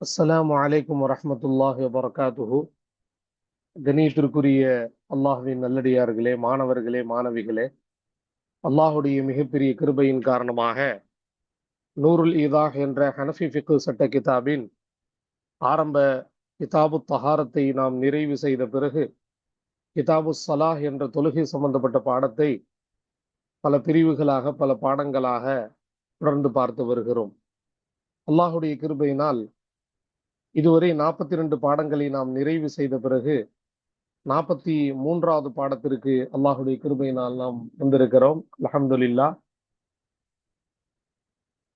அஸ்லாம் வலைக்கம் வரமத்துல்லாஹி வபரகாத்துஹு. கணியத்திற்குரிய அல்லாஹ்வின் நல்லடியார்களே மாணவர்களே மாணவிகளே அல்லாஹுடைய மிகப்பெரிய கிருபையின் காரணமாக நூருல் ஈதாக் என்ற ஹனஃபி ஃபிக்கு சட்ட கிதாபின் ஆரம்ப கிதாபு தஹாரத்தை நாம் நிறைவு செய்த பிறகு கிதாபு சலாஹ் என்ற தொழுகை சம்பந்தப்பட்ட பாடத்தை பல பிரிவுகளாக பல பாடங்களாக தொடர்ந்து பார்த்து வருகிறோம். அல்லாஹுடைய கிருபையினால் இதுவரை நாற்பத்தி ரெண்டு பாடங்களை நாம் நிறைவு செய்த பிறகு நாற்பத்தி மூன்றாவது பாடத்திற்கு அல்லாஹுடைய கிருபையினால் நாம் வந்திருக்கிறோம். அலமதுல்லா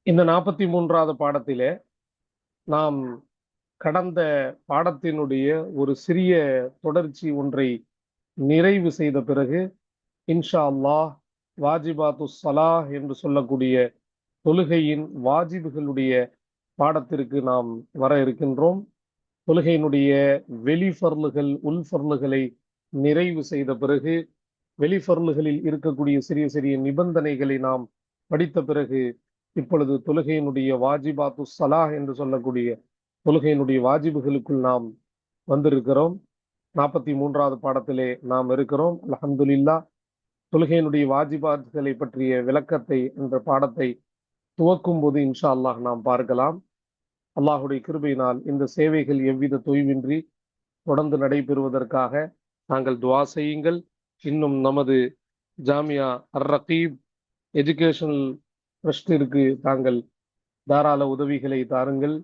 இந்த நாற்பத்தி மூன்றாவது பாடத்திலே நாம் கடந்த பாடத்தினுடைய ஒரு சிறிய தொடர்ச்சி ஒன்றை நிறைவு செய்த பிறகு இன்ஷா அல்லாஹ் வாஜிபாத்து சலாஹ் என்று சொல்லக்கூடிய தொழுகையின் வாஜிபுகளுடைய பாடத்திற்கு நாம் வர இருக்கின்றோம். தொழுகையினுடைய வெளிஃபர்லுகள் உள்ஃபர்லுகளை நிறைவு செய்த பிறகு வெளிஃபர்லுகளில் இருக்கக்கூடிய சிறிய சிறிய நிபந்தனைகளை நாம் படித்த பிறகு இப்பொழுது தொழுகையினுடைய வாஜிபாத்து சலாஹ் என்று சொல்லக்கூடிய தொழுகையினுடைய வாஜிபுகளுக்குள் நாம் வந்திருக்கிறோம். நாற்பத்தி மூன்றாவது பாடத்திலே நாம் இருக்கிறோம். அலமதுல்லா தொழுகையினுடைய வாஜிபாத்துகளை பற்றிய விளக்கத்தை என்ற பாடத்தை துவக்கும் போது இன்ஷா அல்லாஹ் நாம் பார்க்கலாம். அல்லாஹுடைய கிருபையினால் இந்த சேவைகள் எவ்வித தொய்வின்றி தொடர்ந்து நடைபெறுவதற்காக நாங்கள் துவா செய்யுங்கள். இன்னும் நமது ஜாமியா அர் ரகீப் எஜுகேஷனல் ட்ரஸ்டிற்கு தாங்கள் தாராள உதவிகளை தாருங்கள்.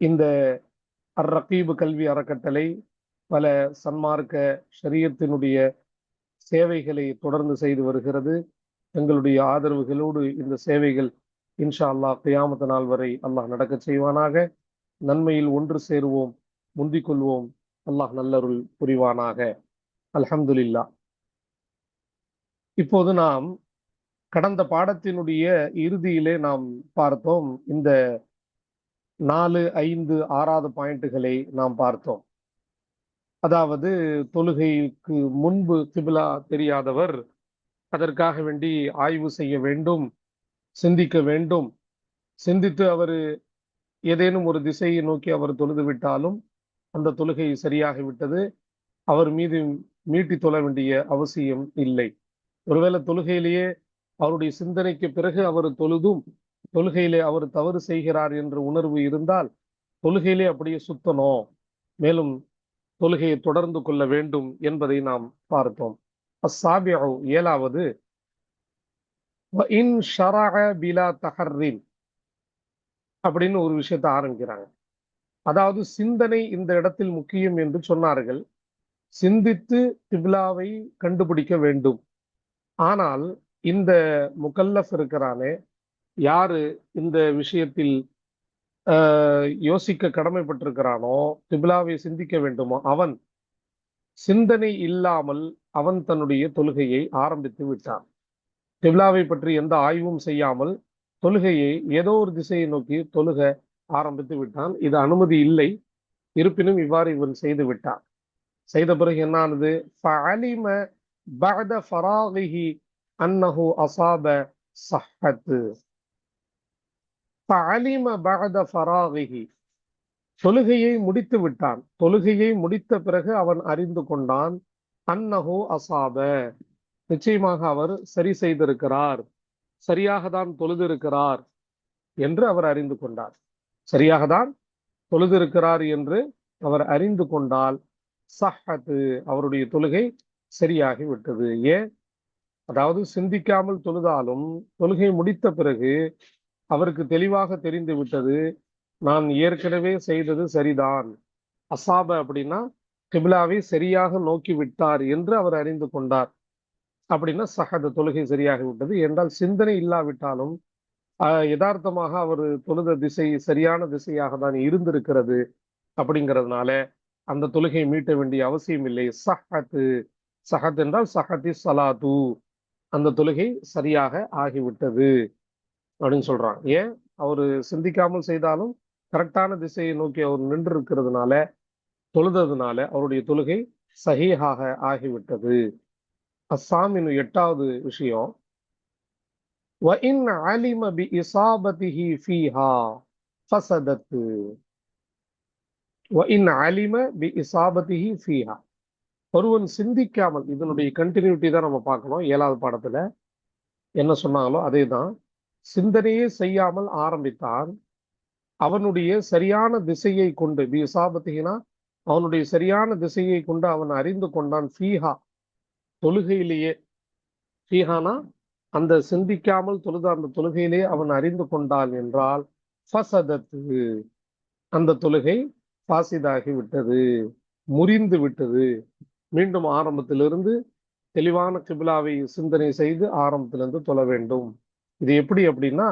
இந்த அர் ரகீப் கல்வி அறக்கட்டளை பல சன்மார்க்க ஷரியத்தினுடைய சேவைகளை தொடர்ந்து செய்து வருகிறது. எங்களுடைய ஆதரவுகளோடு இந்த சேவைகள் இன்ஷா அல்லாஹ் கியாமத்த நாள் வரை அல்லாஹ் நடக்க செய்வானாக. நன்மையில் ஒன்று சேருவோம் முந்திக் கொள்வோம். அல்லாஹ் நல்லருள் புரிவானாக. அல்ஹம்துலில்லா இப்போது நாம் கடந்த பாடத்தினுடைய இறுதியிலே நாம் பார்த்தோம். இந்த நாலு ஐந்து ஆறாவது பாயிண்ட்டுகளை நாம் பார்த்தோம். அதாவது தொழுகைக்கு முன்பு கிபிலா தெரியாதவர் அதற்காக வேண்டி ஆய்வு செய்ய வேண்டும். சிந்திக்க வேண்டும். சிந்தித்து அவர் ஏதேனும் ஒரு திசையை நோக்கி அவர் தொழுது விட்டாலும் அந்த தொழுகை சரியாகிவிட்டது அவர் மீது மீட்டி தொழ வேண்டிய அவசியம் இல்லை. ஒருவேளை தொழுகையிலேயே அவருடைய சிந்தனைக்கு பிறகு அவர் தொழுதும் தொழுகையிலே அவர் தவறு செய்கிறார் என்ற உணர்வு இருந்தால் தொழுகையிலே அப்படியே சுத்தணும் மேலும் தொழுகையை தொடர்ந்து கொள்ள வேண்டும் என்பதை நாம் பார்த்தோம். அசாபியா ஏழாவது பிலா தஹர்ரின் அப்படின்னு ஒரு விஷயத்தை ஆரம்பிக்கிறாங்க. அதாவது சிந்தனை இந்த இடத்தில் முக்கியம் என்று சொன்னார்கள். சிந்தித்து திபிலாவை கண்டுபிடிக்க வேண்டும். ஆனால் இந்த முகல்லஃப் இருக்கிறானே யாரு இந்த விஷயத்தில் யோசிக்க கடமைப்பட்டிருக்கிறானோ திபிலாவை சிந்திக்க வேண்டுமோ அவன் சிந்தனை இல்லாமல் அவன் தன்னுடைய தொழுகையை ஆரம்பித்து விட்டான். கிப்லாவை பற்றி எந்த ஆய்வும் செய்யாமல் தொழுகையை ஏதோ ஒரு திசையை நோக்கி தொழுக ஆரம்பித்து விட்டான். இது அனுமதி இல்லை. இருப்பினும் இவ்வாறு இவன் செய்து விட்டான். செய்த பிறகு என்னானது? அன்னஹு அசாப சஹத்து தொழுகையை முடித்து விட்டான். தொழுகையை முடித்த பிறகு அவன் அறிந்து கொண்டான். அன்னஹு அசாப. நிச்சயமாக அவர் சரி செய்திருக்கிறார் சரியாக தான் தொழுதிருக்கிறார் என்று அவர் அறிந்து கொண்டார். சரியாக தான் தொழுதிருக்கிறார் என்று அவர் அறிந்து கொண்டால் சஹத்து அவருடைய தொழுகை சரியாகி விட்டது. ஏன்? அதாவது சிந்திக்காமல் தொழுதாலும் தொழுகை முடித்த பிறகு அவருக்கு தெளிவாக தெரிந்து விட்டது நான் ஏற்கனவே செய்தது சரிதான். அசாப அப்படின்னா கிபிலாவை சரியாக நோக்கி விட்டார் என்று அவர் அறிந்து கொண்டார். அப்படின்னா சஹத தொழுகை சரியாகி விட்டது. என்றால் சிந்தனை இல்லாவிட்டாலும் யதார்த்தமாக அவர் தொழுத திசை சரியான திசையாக தான் இருந்திருக்கிறது அப்படிங்கிறதுனால அந்த தொழுகை மீட்ட வேண்டிய அவசியம் இல்லை. சஹத்து சஹத் என்றால் சஹதி சலாத்து. அந்த தொழுகை சரியாக ஆகிவிட்டது அப்படின்னு சொல்றான் ஏன்? அவர் சிந்திக்காமல் செய்தாலும் கரெக்டான திசையை நோக்கி அவர் நின்று இருக்கிறதுனால தொழுததுனால அவருடைய தொழுகை சகியாக ஆகிவிட்டது. அசாமின் எட்டாவது விஷயம் அலிம பி இசாபதிஹி ஃபீஹா ஃபசதத்து. இன் அலிம பி இசாபதிஹி ஃபீஹா. ஒருவன் சிந்திக்காமல் இதனுடைய கண்டினியூட்டி தான் நம்ம பார்க்கணும் ஏழாவது பாடத்துல என்ன சொன்னாங்களோ அதே தான் சிந்தனையே செய்யாமல் ஆரம்பித்தான். அவனுடைய சரியான திசையை கொண்டு பி இசாபத்திகினா அவனுடைய சரியான திசையை கொண்டு அவன் அறிந்து கொண்டான் ஃபீஹா. தொழுகையிலேயே ஃபீஹானா அந்த சிந்திக்காமல் தொழுத அந்த தொழுகையிலே அவன் அறிந்து கொண்டான் என்றால் ஃபசதத்து. அந்த தொழுகை பாசிதாகி விட்டது முறிந்து விட்டது. மீண்டும் ஆரம்பத்திலிருந்து தெளிவான கிபிலாவை சிந்தனை செய்து ஆரம்பத்திலிருந்து தொழ வேண்டும். இது எப்படி அப்படின்னா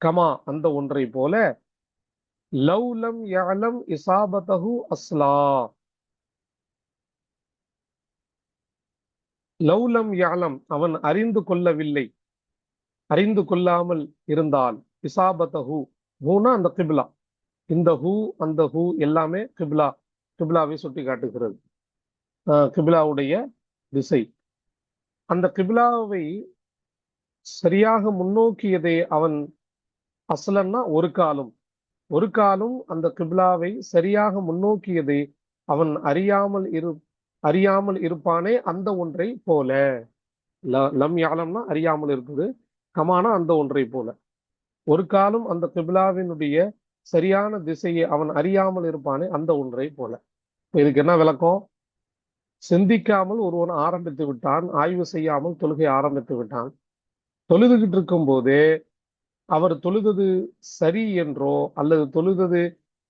கமா அந்த ஒன்றை போல லவ்லம் யாலம் இசாபதஹு அஸ்லா. லவ்லம் யாலம் அவன் அறிந்து கொள்ளவில்லை. அறிந்து கொள்ளாமல் இருந்தால் இசாபதஹு ஹூனா அந்த கிபிலா. இந்த ஹூ அந்த ஹூ எல்லாமே கிபிலா கிபிலாவை சுட்டி காட்டுகிறது கிபிலாவுடைய திசை. அந்த கிபிலாவை சரியாக முன்னோக்கியதை அவன் அசலன்னா ஒரு காலம். ஒரு காலம் அந்த கிபிலாவை சரியாக முன்னோக்கியதை அவன் அறியாமல் இரு அறியாமல் இருப்பானே அந்த ஒன்றை போல. லம் யாலம்னா அறியாமல் இருக்குது கமானா அந்த ஒன்றை போல. ஒரு காலம் அந்த கிபிலாவினுடைய சரியான திசையை அவன் அறியாமல் இருப்பானே அந்த ஒன்றை போல. இதுக்கு என்ன விளக்கம்? சிந்திக்காமல் ஒருவன் ஆரம்பித்து விட்டான் ஆய்வு செய்யாமல் தொழுகை ஆரம்பித்து விட்டான். தொழுதுகிட்டு இருக்கும் போதே அவர் தொழுதது சரி என்றோ அல்லது தொழுதது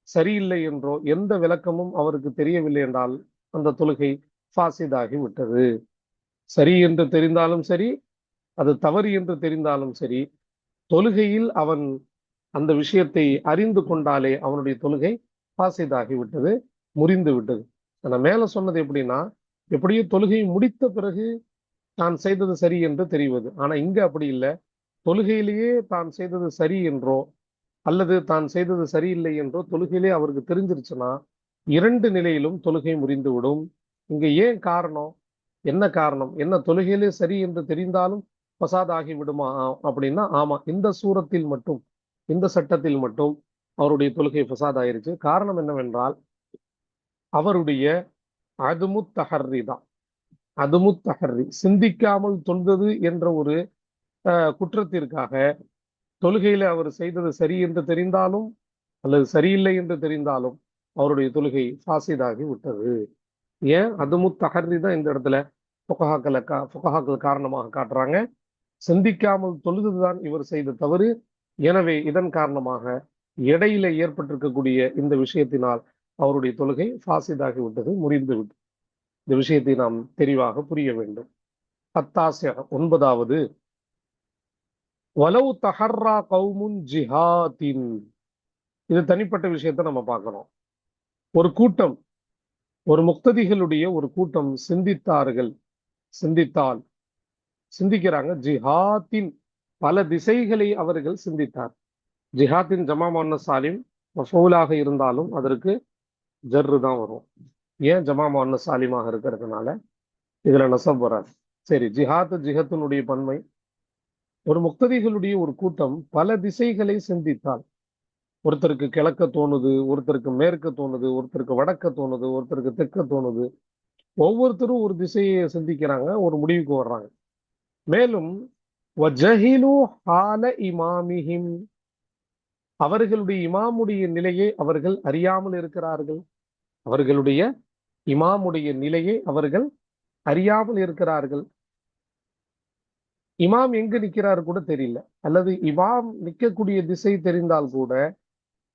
சரியில்லை என்றோ எந்த விளக்கமும் அவருக்கு தெரியவில்லை என்றால் அந்த தொழுகை ஃபாசிதாகி விட்டது. சரி என்று தெரிந்தாலும் சரி அது தவறு என்று தெரிந்தாலும் சரி தொழுகையில் அவன் அந்த விஷயத்தை அறிந்து கொண்டாலே அவனுடைய தொழுகை பாசிதாகி விட்டது முறிந்து விட்டது. நான் மேல சொன்னது எப்படின்னா எப்படியோ தொழுகையை முடித்த பிறகு தான் செய்தது சரி என்று தெரிவது. ஆனா இங்க அப்படி இல்லை. தொழுகையிலேயே தான் செய்தது சரி என்றோ அல்லது தான் செய்தது சரியில்லை என்றோ தொழுகையிலே அவருக்கு தெரிஞ்சிருச்சுன்னா இரண்டு நிலையிலும் தொழுகை முறிந்து விடும் ஏன் காரணம்? என்ன காரணம்? என்ன தொழுகையிலே சரி என்று தெரிந்தாலும் பசாதாகி விடுமா அப்படின்னா ஆமா இந்த சூரத்தில் மட்டும் இந்த சட்டத்தில் மட்டும் அவருடைய தொழுகை பசாத் ஆயிருச்சு. காரணம் என்னவென்றால் அவருடைய அதுமுத் தஹர்ரி தான். அதுமுத் தஹர்ரி சிந்திக்காமல் தொழுதது என்ற ஒரு குற்றத்திற்காக தொழுகையில அவர் செய்தது சரி என்று தெரிந்தாலும் அல்லது சரியில்லை என்று தெரிந்தாலும் அவருடைய தொழுகை ஃபாசிதாகி விட்டது. ஏன்? அதுமுத் தஹர்ரி தான் இந்த இடத்துல புகஹாக்களை கா புகஹாக்கள் காரணமாக காட்டுறாங்க. சிந்திக்காமல் தொழுதுதான் இவர் செய்த தவறு. எனவே இதன் காரணமாக இடையில ஏற்பட்டிருக்கக்கூடிய இந்த விஷயத்தினால் அவருடைய தொழுகை ஃபாசிதாகி விட்டது முறிந்து விட்டது. இந்த விஷயத்தை நாம் தெளிவாக புரிய வேண்டும். பத்தாசிய ஒன்பதாவது. வலவு தஹர்ரா கவுமுன் ஜிஹாதின். இது தனிப்பட்ட விஷயத்த நம்ம பார்க்கணும். ஒரு கூட்டம் ஒரு முக்ததிகளுடைய ஒரு கூட்டம் சிந்தித்தார்கள். சிந்தித்தால் சிந்திக்கிறாங்க. ஜிஹாத்தின் பல திசைகளை அவர்கள் சிந்தித்தார். ஜிஹாத்தின் ஜமா மொன்ன சாலிம் மஃபூலாக இருந்தாலும் அதற்கு ஜர்ரு தான் வரும். ஏன் ஜமா மொன்ன சாலிமாக இருக்கிறதுனால? இதுல நசப் வராது சரி ஜிஹாத் ஜிஹத்தினுடைய பன்மை. ஒரு முக்ததிகளுடைய ஒரு கூட்டம் பல திசைகளை சிந்தித்தால் ஒருத்தருக்கு கிழக்க தோணுது ஒருத்தருக்கு மேற்க தோணுது ஒருத்தருக்கு வடக்க தோணுது ஒருத்தருக்கு தெற்க தோணுது. ஒவ்வொருத்தரும் ஒரு திசையை சிந்திக்கிறாங்க ஒரு முடிவுக்கு வர்றாங்க. மேலும் இமாமிஹிம். அவர்களுடைய இமாமுடைய நிலையை அவர்கள் அறியாமல் இருக்கிறார்கள். அவர்களுடைய இமாமுடைய நிலையை அவர்கள் அறியாமல் இருக்கிறார்கள். இமாம் எங்க நிக்கிறாரு கூட தெரியல. அல்லது இமாம் நிற்கக்கூடிய திசை தெரிந்தால் கூட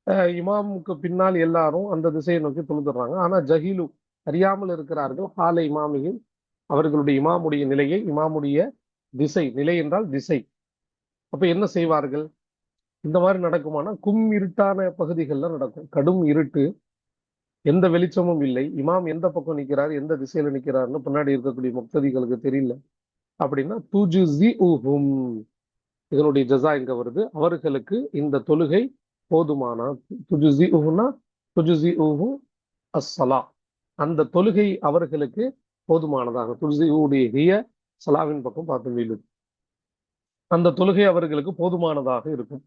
இமாமுக்கு பின்னால் எல்லாரும் அந்த திசையை நோக்கி தொழுதுறாங்க. ஆனா ஜஹீலு அறியாமல் இருக்கிறார்கள். ஹால இமாமியும் அவர்களுடைய இமாமுடைய நிலையை இமாமுடைய திசை நிலை என்றால் திசை. அப்ப என்ன செய்வார்கள்? இந்த மாதிரி நடக்குமானா கும் இருட்டான பகுதிகளில் நடக்கும். கடும் இருட்டு எந்த வெளிச்சமும் இல்லை. இமாம் எந்த பக்கம் நிற்கிறார் எந்த திசையில நிற்கிறாருன்னு பின்னாடி இருக்கக்கூடிய முக்ததிகளுக்கு தெரியல. அப்படின்னா துஜுசி உஹும் இதனுடைய ஜசா இங்க வருது. அவர்களுக்கு இந்த தொழுகை போதுமானா? துஜுசி ஊஹுனா துஜுசி ஊஹு அஸ்ஸலா அந்த தொழுகை அவர்களுக்கு போதுமானதாக. துஜுசி உடைய ஹிய சலாவின் பக்கம் பார்த்து வீழுது அந்த தொழுகை அவர்களுக்கு போதுமானதாக இருக்கும்.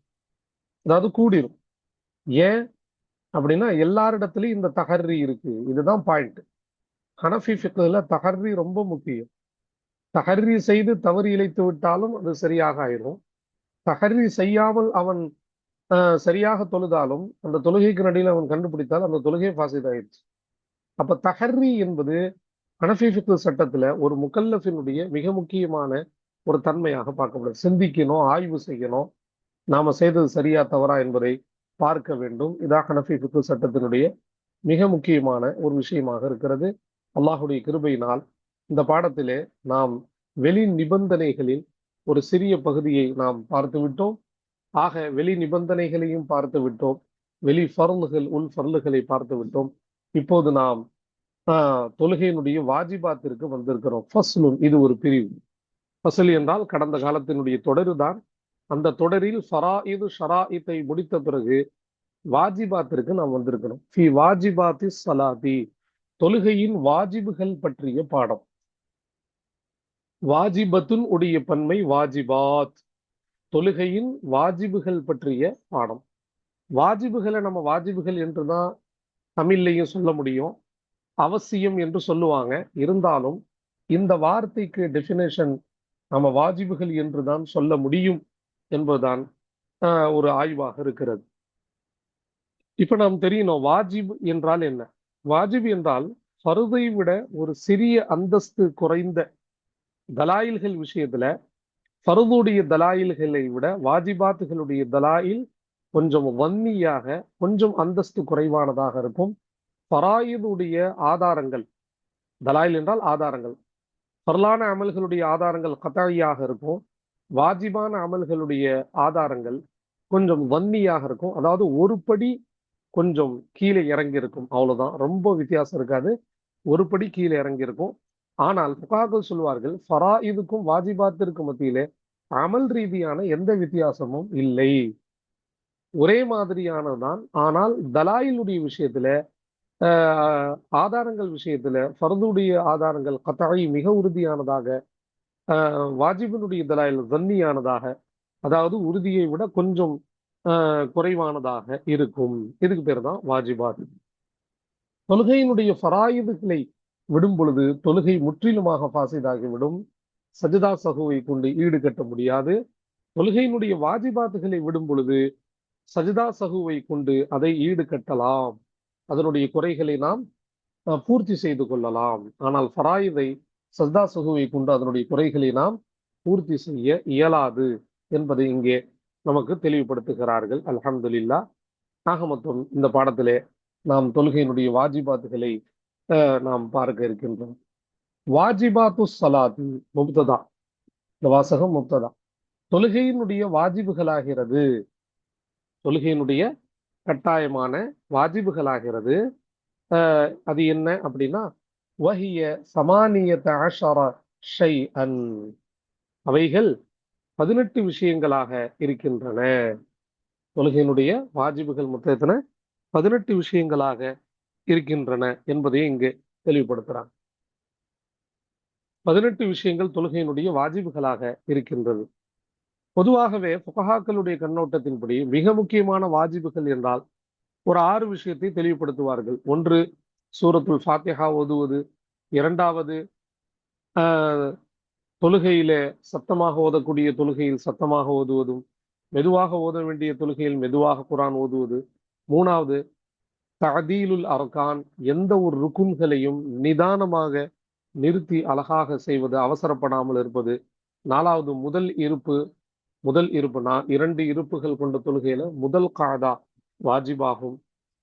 அதாவது கூடிரும். ஏன்? அப்படின்னா எல்லாரிடத்துலயும் இந்த தகர்ரி இருக்கு. இதுதான் பாயிண்ட் ஹனஃபி ஃபிக்ல தகர்ரி ரொம்ப முக்கியம். தகர்ரி செய்து தவறு இழைத்து விட்டாலும் அது சரியாக ஆயிரும். தகர்ரி செய்யாமல் அவன் சரியாக தொழுதாலும் அந்த தொழுகைக்கு நடையில் அவன் கண்டுபிடித்தால் அந்த தொழுகை ஃபாசிதாயிடுச்சு. அப்ப தஹர்ரி என்பது ஹனஃபி சட்டத்துல ஒரு முக்கல்லஃபினுடைய மிக முக்கியமான ஒரு தன்மையாக பார்க்கப்படுது. சிந்திக்கணும் ஆய்வு செய்யணும். நாம செய்தது சரியா தவறா என்பதை பார்க்க வேண்டும். இதாக ஹனஃபி சட்டத்தினுடைய மிக முக்கியமான ஒரு விஷயமாக இருக்கிறது. அல்லாஹுடைய கிருபையினால் இந்த பாடத்திலே நாம் வெளி நிபந்தனைகளில் ஒரு சிறிய பகுதியை நாம் பார்த்து விட்டோம் ஆக வெளி நிபந்தனைகளையும் பார்த்து விட்டோம். வெளி ஃபர்லுகள் உள் ஃபர்லுகளை பார்த்து விட்டோம். இப்போது நாம் ஆஹ், தொழுகையினுடைய வாஜிபாத்திற்கு வந்திருக்கிறோம். ஃபஸ்லுன் இது ஒரு பிரிவு. ஃபசல் என்றால் கடந்த காலத்தினுடைய தொடருதான் அந்த தொடரில் ஃபராயிது ஷராயித்தை முடித்த பிறகு வாஜிபாத்திற்கு நாம் வந்திருக்கிறோம். ஃபி வாஜிபாத்தி சலாதி தொழுகையின் வாஜிபுகள் பற்றிய பாடம். வாஜிபத்துன் உடைய பன்மை வாஜிபாத். தொழுகையின் வாஜிபுகள் பற்றிய பாடம். வாஜிபுகளை நம்ம வாஜிபுகள் என்றுதான் தமிழ்லையும் சொல்ல முடியும். அவசியம் என்று சொல்லுவாங்க. இருந்தாலும் இந்த வார்த்தைக்கு டெஃபினேஷன் நம்ம வாஜிபுகள் என்று தான் சொல்ல முடியும் என்பதுதான் ஆஹ், ஒரு ஆய்வாக இருக்கிறது. இப்ப நாம் தெரியணும் வாஜிப் என்றால் என்ன? வாஜிப் என்றால் ஃபருதை விட ஒரு சிறிய அந்தஸ்து குறைந்த தலாயில்கள் விஷயத்துல ஃபருதுடைய தலாயில்களை விட வாஜிபாத்துகளுடைய தலாயில் கொஞ்சம் வன்னியாக கொஞ்சம் அந்தஸ்து குறைவானதாக இருக்கும். பராயுதுடைய ஆதாரங்கள் தலாயில் என்றால் ஆதாரங்கள். பரலான அமல்களுடைய ஆதாரங்கள் கத்தாயாக இருக்கும். வாஜிபான அமல்களுடைய ஆதாரங்கள் கொஞ்சம் வன்னியாக இருக்கும். அதாவது ஒரு படி கொஞ்சம் கீழே இறங்கி இருக்கும் அவ்வளவுதான். ரொம்ப வித்தியாசம் இருக்காது. ஒரு படி கீழே இறங்கி இருக்கும் ஆனால் புகாக்கள் சொல்வார்கள் ஃபராயிதுக்கும் வாஜிபாத்திற்கும் மத்தியிலே அமல் ரீதியான எந்த வித்தியாசமும் இல்லை. ஒரே மாதிரியானதுதான். ஆனால் தலாயிலுடைய விஷயத்துல ஆஹ், ஆதாரங்கள் விஷயத்துல ஃபரதுடைய ஆதாரங்கள் கத்தாயி மிக உறுதியானதாக ஆஹ், வாஜிபினுடைய தலாயில் தன்னியானதாக அதாவது உறுதியை விட கொஞ்சம் ஆஹ், குறைவானதாக இருக்கும். இதுக்கு பேர் தான் வாஜிபாத். கொள்கையினுடைய ஃபராயுதுகளை விடும் பொழுது தொழுகை முற்றிலுமாக பாசிதாகிவிடும். சஜிதா சகுவை கொண்டு ஈடுகட்ட முடியாது. தொழுகையினுடைய வாஜிபாத்துகளை விடும் பொழுது சஜிதா சகுவை கொண்டு அதை ஈடுகட்டலாம். அதனுடைய குறைகளை நாம் பூர்த்தி செய்து கொள்ளலாம். ஆனால் ஃபராயிதை சஜ்தா சகுவை கொண்டு அதனுடைய குறைகளை நாம் பூர்த்தி செய்ய இயலாது என்பதை இங்கே நமக்கு தெளிவுபடுத்துகிறார்கள். அலமதுல்லா ஆக மொத்தம் இந்த பாடத்திலே நாம் தொழுகையினுடைய வாஜிபாத்துகளை நாம் பார்க்க இருக்கின்றோம். வாஜிபாத்து சலாத்து முப்ததா. இந்த வாசகம் முப்ததா. தொழுகையினுடைய வாஜிபுகளாகிறது. தொழுகையினுடைய கட்டாயமான வாஜிபுகளாகிறது. அஹ், அது என்ன அப்படின்னா வஹிய சமானியத்த ஆஷாரா ஷை அன் அவைகள் பதினெட்டு விஷயங்களாக இருக்கின்றன. தொழுகையினுடைய வாஜிபுகள் மொத்தத்தின பதினெட்டு விஷயங்களாக இருக்கின்றன என்பதை இங்கு தெளிவுபடுத்துறாங்க பதினெட்டு விஷயங்கள் தொழுகையினுடைய வாஜிபுகளாக இருக்கின்றது. பொதுவாகவே புகஹாக்களுடைய கண்ணோட்டத்தின்படி மிக முக்கியமான வாஜிபுகள் என்றால் ஒரு ஆறு விஷயத்தை தெளிவுபடுத்துவார்கள். ஒன்று சூரத்துல் ஃபாத்திஹா ஓதுவது. இரண்டாவது ஆஹ், தொழுகையிலே சத்தமாக ஓதக்கூடிய தொழுகையில் சத்தமாக ஓதுவதும் மெதுவாக ஓத வேண்டிய தொழுகையில் மெதுவாக குரான் ஓதுவது. மூணாவது தஅதீலுல் அர்கான் எந்த ஒரு ருக்குன்களையும் நிதானமாக நிறுத்தி அழகாக செய்வது அவசரப்படாமல் இருப்பது. நாலாவது முதல் இருப்பு முதல் இருப்பு நான் இரண்டு இருப்புகள் கொண்ட தொழுகையில முதல் காதா வாஜிபாகும்.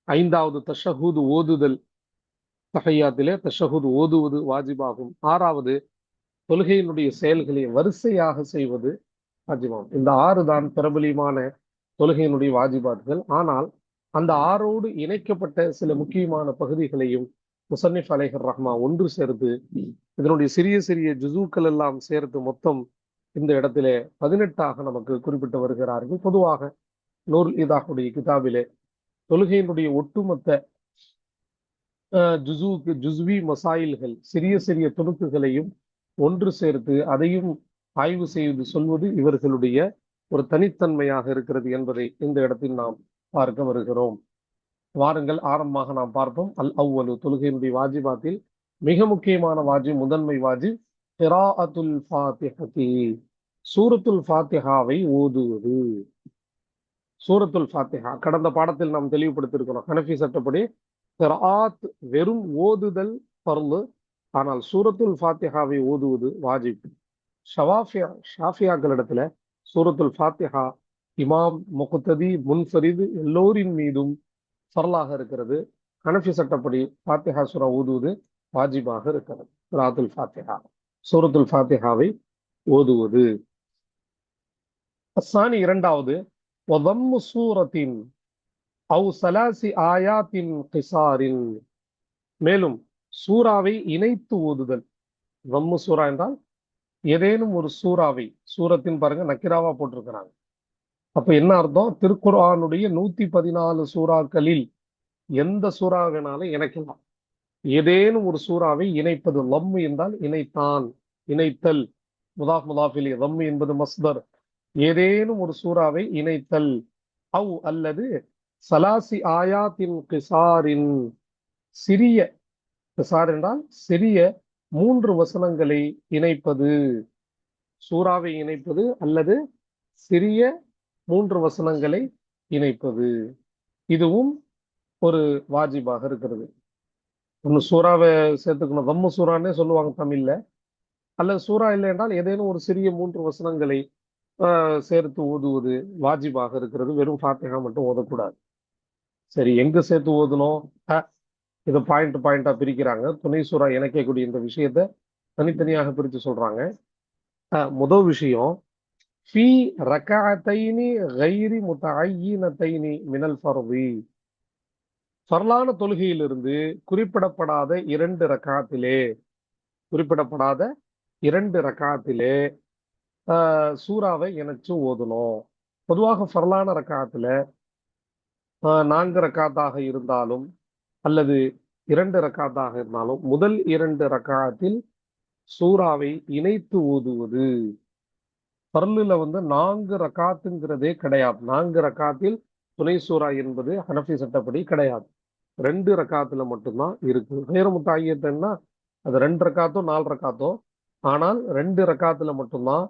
ஐந்தாவது தஷஹூது ஓதுதல் தஹையாத்திலே தஷஹூது ஓதுவது வாஜிபாகும். ஆறாவது தொழுகையினுடைய செயல்களை வரிசையாக செய்வது வாஜிபாகும். இந்த ஆறு தான் பிரபலியமான தொழுகையினுடைய வாஜிபாத்துகள். ஆனால் அந்த ஆறோடு இணைக்கப்பட்ட சில முக்கியமான பகுதிகளையும் முசன்னிஃப் அலைஹர் ரஹ்மா ஒன்று சேர்த்து இதனுடைய சிறிய சிறிய ஜுசூக்கள் எல்லாம் சேர்த்து மொத்தம் இந்த இடத்திலே பதினெட்டாக நமக்கு குறிப்பிட்டு வருகிறார்கள். பொதுவாக நூல் இதாகுடைய கிதாபிலே தொழுகையினுடைய ஒட்டுமொத்த அஹ், ஜுசூக்கு ஜுஸ்வி மசாயில்கள் சிறிய சிறிய துணுக்குகளையும் ஒன்று சேர்த்து அதையும் ஆய்வு செய்து சொல்வது இவர்களுடைய ஒரு தனித்தன்மையாக இருக்கிறது என்பதை இந்த இடத்தில் நாம் பார்க்க வருகிறோம். வாருங்கள் ஆரம்பமாக நாம் பார்ப்போம். அல் அவ்வலு தொழுகையினுடைய வாஜிபாத்தில் மிக முக்கியமான வாஜி முதன்மை வாஜி கிராஅத்துல் ஃபாத்திஹதி. சூரத்துல் ஃபாத்திஹாவை ஓதுவது. சூரத்துல் ஃபாத்திஹா கடந்த பாடத்தில் நாம் தெளிவுபடுத்தியிருக்கிறோம். ஹனஃபி சட்டப்படி கிராத் வெறும் ஓதுதல் பருளு ஆனால் சூரத்துல் ஃபாத்திஹாவை ஓதுவது வாஜிப். ஷவாஃபியா ஷாஃபியாக்களிடத்துல சூரத்துல் ஃபாத்திஹா இமாம் முகத்ததி முன்ஃபரிது எல்லோரின் மீதும் சரலாக இருக்கிறது. கனஃபி சட்டப்படி ஃபாத்திஹா சுரா ஓதுவது வாஜிபாக இருக்கிறது. ராத்துல் ஃபாத்திஹா. சூரத்துல் ஃபாத்திஹாவை ஓதுவது. அசானி இரண்டாவது சூரத்தின் அவு சலாசி ஆயாத்தின் கிசாரின் மேலும் சூறாவை இணைத்து ஓதுதல் வம்மு சூரா என்றால் ஏதேனும் ஒரு சூறாவை சூரத்தின் பாருங்க நக்கிராவா போட்டிருக்கிறாங்க. அப்ப என்ன அர்த்தம்? திருக்குர்ஆனுடைய நூத்தி பதினாலு சூறாக்களில் எந்த சூறா வேணாலும் இணைக்கலாம். ஏதேனும் ஒரு சூறாவை இணைப்பது லம் என்றால் இணைத்தான் இணைத்தல். முதாஃப் முதாஃபிலி லம் என்பது மஸ்தர். ஏதேனும் ஒரு சூறாவை இணைத்தல். அவ் அல்லது சலாசி ஆயாத்தின் கிசாரின் சிறிய கிசார் என்றால் சிறிய மூன்று வசனங்களை இணைப்பது. சூறாவை இணைப்பது அல்லது சிறிய மூன்று வசனங்களை இணைப்பது. இதுவும் ஒரு வாஜிபாக இருக்கிறது. ஒன்று சூறாவை சேர்த்துக்கணும். தம்மு சூறான்னே சொல்லுவாங்க தமிழ்ல. அல்லது சூறா இல்லை என்றால் ஏதேனும் ஒரு சிறிய மூன்று வசனங்களை சேர்த்து ஓதுவது வாஜிபாக இருக்கிறது. வெறும் ஃபாத்திகா மட்டும் ஓதக்கூடாது. சரி எங்க சேர்த்து ஓதணும் இதை பாயிண்ட் பாயிண்டா பிரிக்கிறாங்க. துணை சூறா இணைக்கக்கூடிய இந்த விஷயத்த தனித்தனியாக பிரித்து சொல்றாங்க. முதல் விஷயம் ஃபி ரகாத்தைனி கைரி முத்தைனத்தைனி மினல் ஃபர்தி ஃபர்லான தொழுகையிலிருந்து குறிப்பிடப்படாத இரண்டு ரக்காத்திலே குறிப்பிடப்படாத இரண்டு ரக்காத்திலே சூறாவை இணைச்சு ஓதணும். பொதுவாக ஃபர்லான ரக்காத்துல நான்கு ரக்காத்தாக இருந்தாலும் அல்லது இரண்டு ரக்காத்தாக இருந்தாலும் முதல் இரண்டு ரக்காத்தில் சூறாவை இணைத்து ஓதுவது. பர்லில் வந்து நான்கு ரக்காத்துங்கிறதே கிடையாது. நான்கு ரக்காத்தில் துணை சூறா என்பது ஹனஃபி சட்டப்படி கிடையாது. ரெண்டு ரக்காத்துல மட்டும்தான் இருக்கு. வேற முத்தாயத்தன்னா அது ரெண்டு ரக்காத்தோ நாலு ரக்காத்தோ? ஆனால் ரெண்டு ரக்காத்துல மட்டும்தான்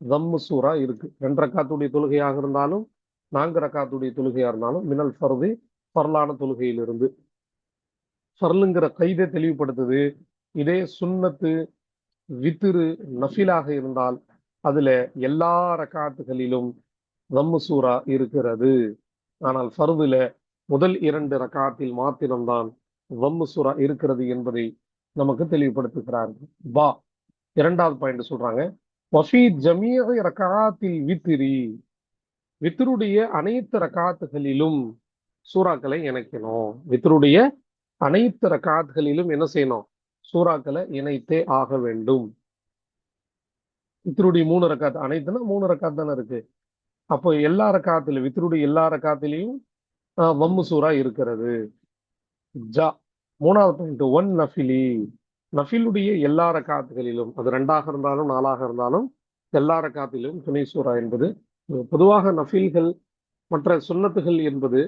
தம்மு சூறா இருக்கு. ரெண்டு ரக்காத்துடைய தொழுகையாக இருந்தாலும் நான்கு ரக்காத்துடைய தொழுகையாக இருந்தாலும் மினல் ஃபர்து ஃபர்லான தொழுகையிலிருந்து. ஃபர்லுங்கிற கைதை தெளிவுபடுத்துது. இதே சுண்ணத்து வித்திரு நஃபிலாக இருந்தால் அதுல எல்லா ரக்காத்துகளிலும் தம்மு சூறா இருக்கிறது. ஆனால் ஃபர்துல முதல் இரண்டு ரக்காத்தில் மாத்திரம்தான் வம்மு சூறா இருக்கிறது என்பதை நமக்கு தெளிவுபடுத்துகிறார்கள். பா இரண்டாவது பாயிண்ட் சொல்றாங்க. வஃபி ஜமீக ரகாத்தில் வித்திரி வித்தருடைய அனைத்து ரகாத்துகளிலும் சூறாக்களை இணைக்கணும். வித்தருடைய அனைத்து ரகாத்துகளிலும் என்ன செய்யணும்? சூறாக்களை இணைத்தே ஆக வேண்டும். வித்தருடைய மூணு ரக்காத்து அனைத்துனா மூணு ரக்காத்து தானே இருக்கு. அப்போ எல்லா ரக்காத்திலும் வித்தருடைய எல்லா ரக்காத்திலையும் வம்மு சூறா இருக்கிறது. ஜா மூணாவது பாயிண்ட் ஒன் நஃபிலி. நஃபிலுடைய எல்லா ரக்காத்துகளிலும் அது ரெண்டாக இருந்தாலும் நாலாக இருந்தாலும் எல்லா ரக்காத்திலும் துணை சூறா என்பது பொதுவாக நஃபில்கள் மற்ற சுண்ணத்துகள் என்பது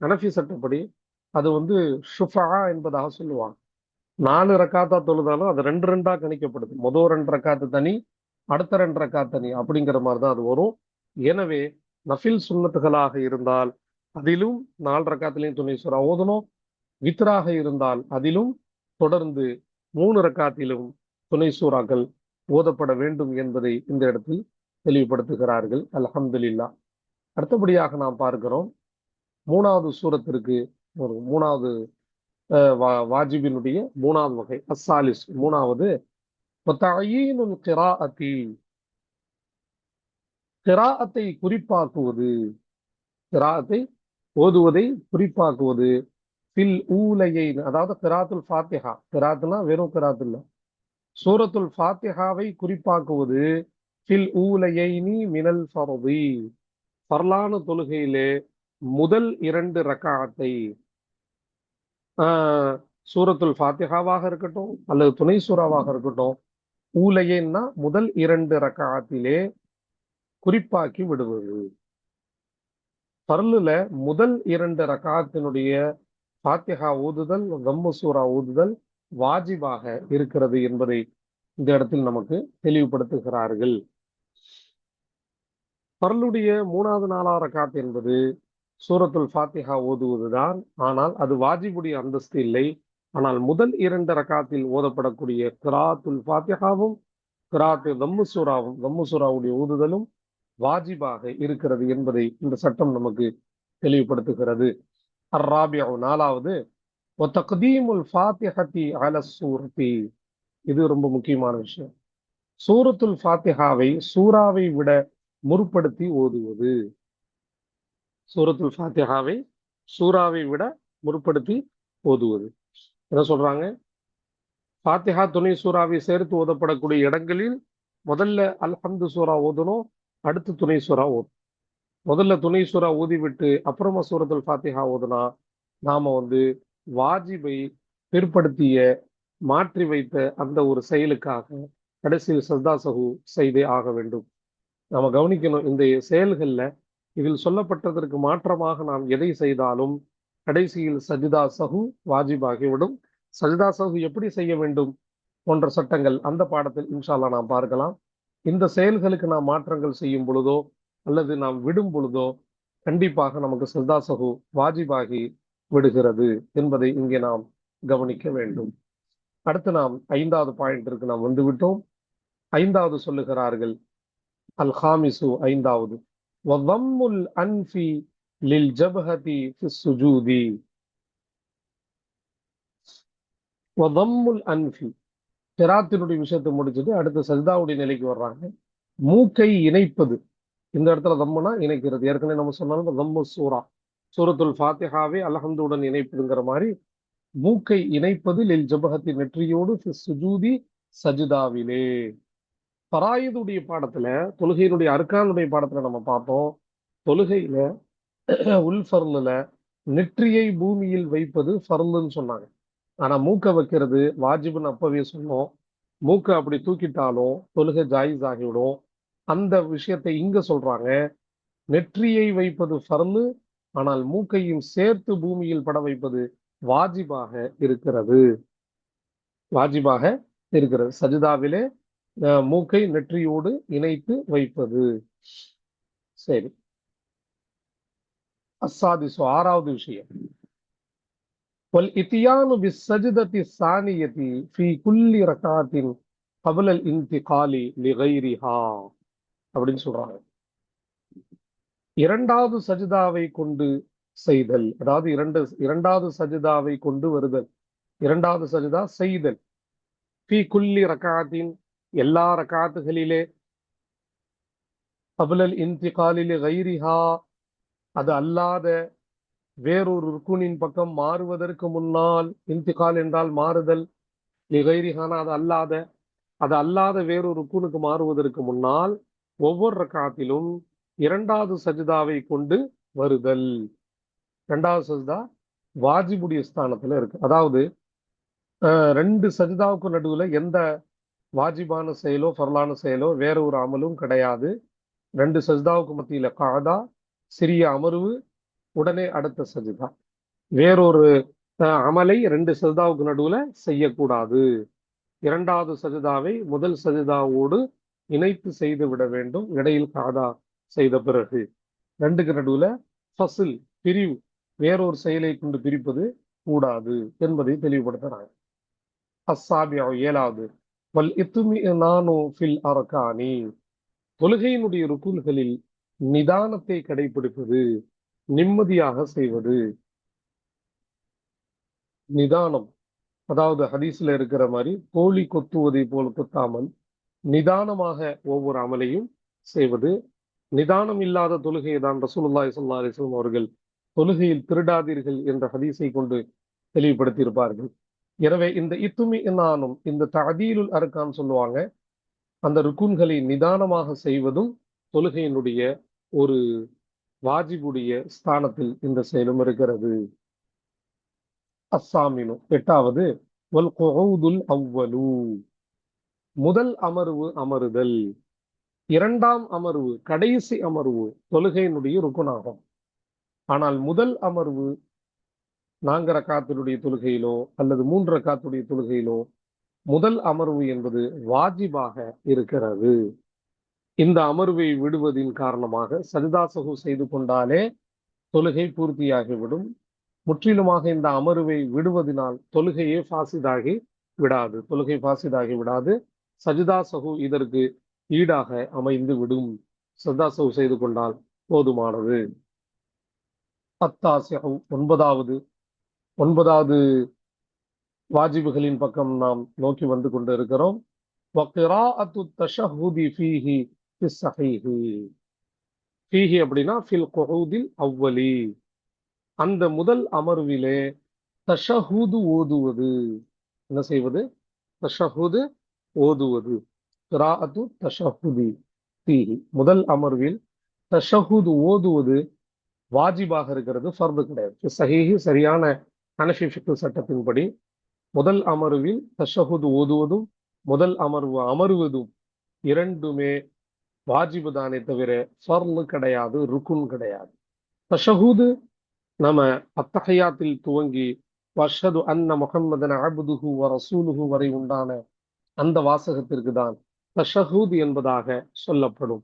நனஃபி சட்டப்படி அது வந்து ஷுஃபா என்பதாக சொல்லுவாங்க. நாலு ரக்காத்தா தொழுதாலும் அது ரெண்டு ரெண்டா கணிக்கப்படுது. மொதல் ரெண்டு ரக்காத்து தனி அடுத்த ரெண்டு ரக்காத்து அப்படிங்கிற மாதிரி தான் அது வரும். எனவே நஃபில் சுண்ணத்துகளாக இருந்தால் அதிலும் நாலு ரக்காத்திலையும் துணை சுரா ஓதணும் வித்ராக இருந்தால் அதிலும் தொடர்ந்து மூணு ரக்காத்திலும் துணை சூறாக்கள் ஓதப்பட வேண்டும் என்பதை இந்த இடத்தில் தெளிவுபடுத்துகிறார்கள். அல்ஹம்துலில்லா. அடுத்தபடியாக நாம் பார்க்கிறோம். மூணாவது சூரத்திற்கு ஒரு மூணாவது வாஜிபினுடைய மூணாவது வகை அசாலிஸ் மூணாவது கிராஅத்தி கிராஅத்தை குறிப்பாக்குவது. கிராத்தை ஓதுவதை குறிப்பாக்குவது. பில் ஊலையை அதாவது கிராத்துல் ஃபாத்திஹா கிராத்துனா வெறும் கிராத்து இல்ல. சூரத்துல் ஃபாத்திஹாவை குறிப்பாக்குவது. ஃபில் ஊலையைனி மினல் ஃபரதி ஃபர்லான தொழுகையிலே முதல் இரண்டு ரக்காத்தை. சூரத்துல் ஃபாத்திஹாவாக இருக்கட்டும் அல்லது துணை சூறாவாக இருக்கட்டும் ஊலையன்னா முதல் இரண்டு ரக்காத்திலே குறிப்பாக்கி விடுவது. பர்லுல முதல் இரண்டு ரகாத்தினுடைய பாத்திகா ஊதுதல் தம்மு சூரா வாஜிபாக இருக்கிறது என்பதை இந்த இடத்தில் நமக்கு தெளிவுபடுத்துகிறார்கள். பரலுடைய மூணாவது நாலாவது ரகாத் என்பது சூரத்துல் ஃபாத்திஹா ஓதுவதுதான் ஆனால் அது வாஜிபுடைய அந்தஸ்து இல்லை. ஆனால் முதல் இரண்டு ரகாத்தில் ஓதப்படக்கூடிய கிராத்துல் ஃபாத்திஹாவும் கிராத்து தம்மு சூராவும் தம்மு சூராவுடைய ஊதுதலும் வாஜிபாக இருக்கிறது என்பதை இந்த சட்டம் நமக்கு தெளிவுபடுத்துகிறது. அர்ராபியா நாலாவது ஒத்தகதீமுல் ஃபாத்திஹத்தி அல சூரத்தி. இது ரொம்ப முக்கியமான விஷயம். சூரத்துல் ஃபாத்திஹாவை சூறாவை விட முற்படுத்தி ஓதுவது. சூரத்துல் ஃபாத்திஹாவை சூறாவை விட முற்படுத்தி ஓதுவது. என்ன சொல்றாங்க? ஃபாத்திஹா துணை சூறாவை சேர்த்து ஓதப்படக்கூடிய இடங்களில் முதல்ல அல்ஹம்து சூறா ஓதணும் அடுத்து துணை சூறா ஓதும் முதல்ல துணை சூறா ஊதிவிட்டு அப்புறமா சூரத்துல் ஃபாத்திஹா ஓதுனா நாம வந்து வாஜிபை பிற்படுத்திய மாற்றி வைத்த அந்த ஒரு செயலுக்காக கடைசியில் சர்தா சகு செய்தே ஆக வேண்டும். நாம கவனிக்கணும் இந்த செயல்கள்ல இதில் சொல்லப்பட்டதற்கு மாற்றமாக நாம் எதை செய்தாலும் கடைசியில் சஜிதா சகு வாஜிபாகிவிடும் சஜிதா சகு எப்படி செய்ய வேண்டும் போன்ற சட்டங்கள் அந்த பாடத்தில் இன்ஷால்லா நாம் பார்க்கலாம். இந்த செயல்களுக்கு நாம் மாற்றங்கள் செய்யும் பொழுதோ அல்லது நாம் விடும் பொழுதோ கண்டிப்பாக நமக்கு சஜிதா சகு வாஜிபாகி விடுகிறது என்பதை இங்கே நாம் கவனிக்க வேண்டும். அடுத்து நாம் ஐந்தாவது பாயிண்டிற்கு நாம் வந்துவிட்டோம் ஐந்தாவது சொல்லுகிறார்கள் அல் ஹாமிசு ஐந்தாவது வதம்முல் லில் ஜபஹதி சுஜூதி. வதம்முல் அன்ஃபி. கிராத்தினுடைய விஷயத்தை முடிச்சுட்டு அடுத்து சஜிதாவுடைய நிலைக்கு வர்றாங்க. மூக்கை இணைப்பது. இந்த இடத்துல தம்முனா இணைக்கிறது. ஏற்கனவே நம்ம சொன்னாலும் தம்மு சூரா. சூரத்துல் ஃபாத்திஹாவே அலஹந்துடன் இணைப்புங்கிற மாதிரி மூக்கை இணைப்பது லில் ஜபஹத்தி நெற்றியோடு சுஜூதி சஜிதாவிலே. பராயுதுடைய பாடத்துல தொழுகையினுடைய அர்க்கானுடைய பாடத்துல நம்ம பார்த்தோம். தொழுகையில உள் ஃபர்லுல நெற்றியை பூமியில் வைப்பது ஃபர்லுன்னு சொன்னாங்க. ஆனா மூக்க வைக்கிறது வாஜிபுன்னு அப்பவே சொன்னோம். மூக்க அப்படி தூக்கிட்டாலும் தொழுகை ஜாயிஸ் ஆகிவிடும். அந்த விஷயத்தை இங்க சொல்றாங்க. நெற்றியை வைப்பது ஃபர்லு ஆனால் மூக்கையும் சேர்த்து பூமியில் பட வைப்பது வாஜிபாக இருக்கிறது. வாஜிபாக இருக்கிறது. சஜிதாவிலே மூக்கை நெற்றியோடு இணைத்து வைப்பது. சரி. அசாதிசு ஆறாவது விஷயம். வல் இத்தியானு பி சஜிதத்தி சானியதி ஃபி குல்லி ரகாத்தின் அப்படின்னு சொல்றாங்க. இரண்டாவது சஜிதாவை கொண்டு செய்தல் அதாவது இரண்டு இரண்டாவது சஜிதாவை கொண்டு வருதல். இரண்டாவது சஜிதா செய்தல். ஃபி குல்லி ரகாத்தின் எல்லா ரகாத்துகளிலே அபுலல் இந்தி காலிலே கைரிஹா அது அல்லாத வேறொரு ருக்குனின் பக்கம் மாறுவதற்கு முன்னால் இன்திகால் என்றால் மாறுதல். லிகைரிஹானா அது அல்லாத அது அல்லாத வேறொரு ருக்குனுக்கு மாறுவதற்கு முன்னால் ஒவ்வொரு ரக்காத்திலும் இரண்டாவது சஜிதாவை கொண்டு வருதல். இரண்டாவது சஜிதா வாஜிபுடைய ஸ்தானத்துல இருக்கு. அதாவது ரெண்டு சஜிதாவுக்கு நடுவுல எந்த வாஜிபான செயலோ ஃபர்லான செயலோ வேற ஒரு அமலும் கிடையாது. ரெண்டு சஜிதாவுக்கு மத்தியில காதா சிறிய அமர்வு உடனே அடுத்த சஜிதா. வேறொரு அமலை ரெண்டு சஜிதாவுக்கு நடுவுல செய்யக்கூடாது. இரண்டாவது சஜிதாவை முதல் சஜிதாவோடு இணைத்து செய்து விட வேண்டும். இடையில் காதா செய்த பிறகு. ரெண்டுக்கு நடுவுல ஃபசில் பிரிவு வேறொரு செயலை கொண்டு பிரிப்பது கூடாது என்பதை தெளிவுபடுத்துறாங்க. அசாபியா ஏழாவது வல் இத்துமி நானோ ஃபில் அரகானி. தொழுகையினுடைய ருக்குல்களில் நிதானத்தை கடைபிடிப்பது நிம்மதியாக செய்வது நிதானம். அதாவது ஹதீஸ்ல இருக்கிற மாதிரி கோழி கொத்துவதை போல கொத்தாமல் நிதானமாக ஒவ்வொரு அமலையும் செய்வது. நிதானம் இல்லாத தொழுகையை தான் ரசூலுல்லாய் சொல்லா அலிஸ்லாம் அவர்கள் தொழுகையில் திருடாதீர்கள் என்ற ஹதீஸை கொண்டு தெளிவுபடுத்தியிருப்பார்கள். எனவே இந்த இத்துமி நானும் இந்த தகதீலுல் அறுக்கான்னு சொல்லுவாங்க அந்த ருக்குன்களை நிதானமாக செய்வதும் தொழுகையினுடைய ஒரு வாஜிபுடைய ஸ்தானத்தில் இந்த செயலும் இருக்கிறது. அஸ்ஸாமினு எட்டாவது வல் கொஹவுதுல் அவ்வலு. முதல் அமர்வு அமருதல். இரண்டாம் அமர்வு கடைசி அமர்வு தொழுகையினுடைய ருக்குனாகும். ஆனால் முதல் அமர்வு நான்கு ரக்காத்தினுடைய தொழுகையிலோ அல்லது மூன்று ரக்காத்துடைய தொழுகையிலோ முதல் அமர்வு என்பது வாஜிபாக இருக்கிறது. இந்த அமர்வை விடுவதின் காரணமாக சஜிதாசகு செய்து கொண்டாலே தொழுகை பூர்த்தியாகிவிடும். முற்றிலுமாக இந்த அமர்வை விடுவதனால் தொழுகையே பாசிதாகி விடாது. தொழுகை பாசிதாகி விடாது. சஜிதா சகு இதற்கு ஈடாக அமைந்து விடும். சஜிதா சகு செய்து கொண்டால் போதுமானது. பத்தாசியகு ஒன்பதாவது ஒன்பதாவது வாஜிபுகளின் பக்கம் நாம் நோக்கி வந்து கொண்டிருக்கிறோம். அப்படின்னா ஃபில் குஹூதில் அவ்வலி அந்த முதல் அமர்விலே தஷஹூது ஓதுவது. என்ன செய்வது? தஷஹூது ஓதுவது. கிராஅத்து முதல் அமர்வில் தஷஹூது ஓதுவது வாஜிபாக இருக்கிறது ஃபர்து கிடையாது. சஹீஹி சரியான ஹனஃபி சட்டத்தின்படி. முதல் அமர்வில் தஷஹுது ஓதுவதும் முதல் அமர்வு அமர்வதும் இரண்டுமே வாஜிபு தானே தவிர ஃபர்லு கிடையாது ருக்குன் கிடையாது தஷஹூது நம்ம அத்தகையாத்தில் துவங்கி வஷது அன்ன முகம்மதன அபுதுஹு வ ரசூலுஹு வரை உண்டான அந்த வாசகத்திற்கு தான் தஷஹூத் என்பதாக சொல்லப்படும்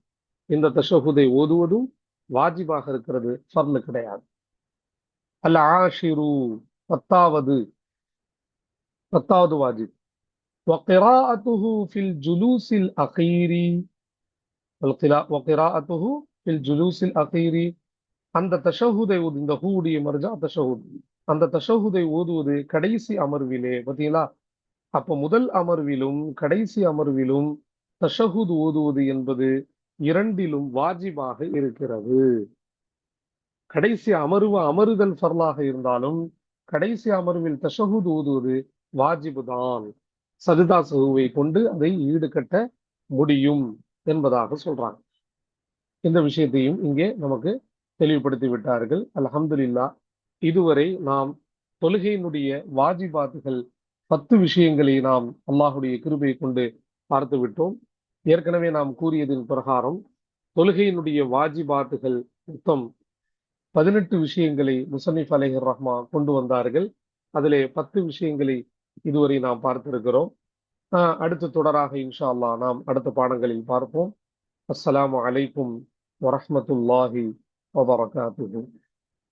இந்த தஷஹூதை ஓதுவதும் வாஜிபாக இருக்கிறது ஃபர்லு கிடையாது அல் ஆஷிரு பத்தாவது பத்தாவது வாஜிப் وقراءته في الجلوس الأخير وقراءته في الجلوس الأخير அந்த தஷஹுதை இந்த ஹூடைய மர்ஜா தஷஹுத் அந்த தஷஹுதை ஓதுவது கடைசி அமர்விலே பார்த்தீங்களா அப்ப முதல் அமர்விலும் கடைசி அமர்விலும் தஷஹுத் ஓதுவது என்பது இரண்டிலும் வாஜிபாக இருக்கிறது கடைசி அமர்வு அமருதல் ஃபர்லாக இருந்தாலும் கடைசி அமர்வில் தஷஹுத் ஓதுவது வாஜிபு தான் சஜிதா சகுவை கொண்டு அதை ஈடுகட்ட முடியும் என்பதாக சொல்றாங்க. இந்த விஷயத்தையும் இங்கே நமக்கு தெளிவுபடுத்தி விட்டார்கள். அலஹம்துல்லா இதுவரை நாம் தொழுகையினுடைய வாஜிபாத்துகள் பத்து விஷயங்களை நாம் அல்லாஹுடைய கிருபையை கொண்டு பார்த்து விட்டோம். ஏற்கனவே நாம் கூறியதின் பிரகாரம் தொழுகையினுடைய வாஜிபாத்துகள் மொத்தம் பதினெட்டு விஷயங்களை முசனிஃப் அலைஹர் ரஹ்மா கொண்டு வந்தார்கள். அதிலே பத்து விஷயங்களை இதுவரை நாம் பார்த்திருக்கிறோம். அடுத்த தொடராக இன்ஷா அல்லா நாம் அடுத்த பாடங்களில் பார்ப்போம். அஸ்லாம் அலைக்கும் வரமத்துல்லாஹி வபரகாத்துஹு.